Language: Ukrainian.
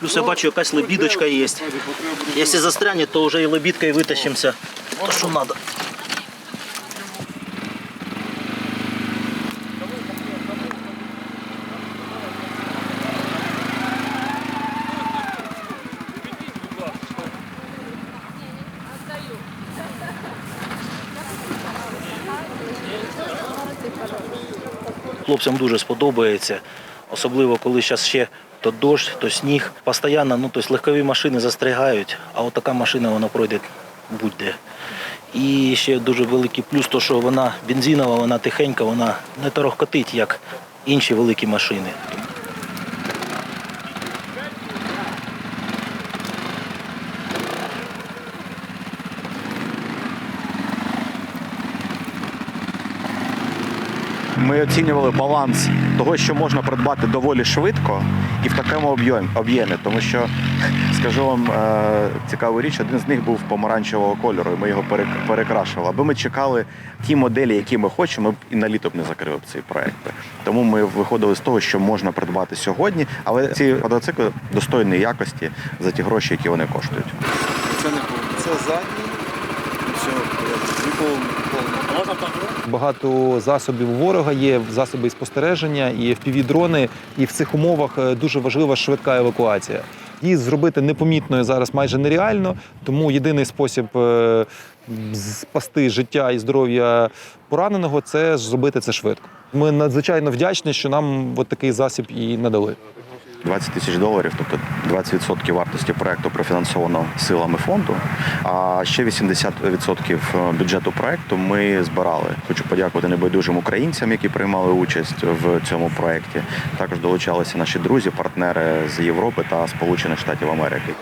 Плюс я бачу, якась лебідочка є. Якщо застряне, то вже і лебідкою витащимося. То що треба. Хлопцям дуже сподобається, особливо коли зараз ще то дощ, то сніг. Постоянно, ну тобто легкові машини застрягають, а от така машина вона пройде будь-де. І ще дуже великий плюс, то що вона бензинова, вона тихенька, вона не торохкотить, як інші великі машини. Ми оцінювали баланс того, що можна придбати доволі швидко і в такому об'єм- об'ємі. Тому що, скажу вам е, цікаву річ, один з них був помаранчевого кольору, і ми його перек- перекрашували. Аби ми чекали ті моделі, які ми хочемо, ми б і на літо б не закрили б цей проект. Тому ми виходили з того, що можна придбати сьогодні, але ці квадроцикли достойної якості за ті гроші, які вони коштують. Це не повний. Це задній. Все, повний. Багато засобів ворога є, засоби спостереження, і FPV-дрони. І в цих умовах е, дуже важлива швидка евакуація. Її зробити непомітною зараз майже нереально, тому єдиний спосіб е, спасти життя і здоров'я пораненого це зробити це швидко. Ми надзвичайно вдячні, що нам от такий засіб і надали. 20 тисяч доларів, тобто 20% вартості проекту профінансовано силами фонду. А ще 80% бюджету проекту ми збирали. Хочу подякувати небайдужим українцям, які приймали участь в цьому проєкті. Також долучалися наші друзі, партнери з Європи та Сполучених Штатів Америки.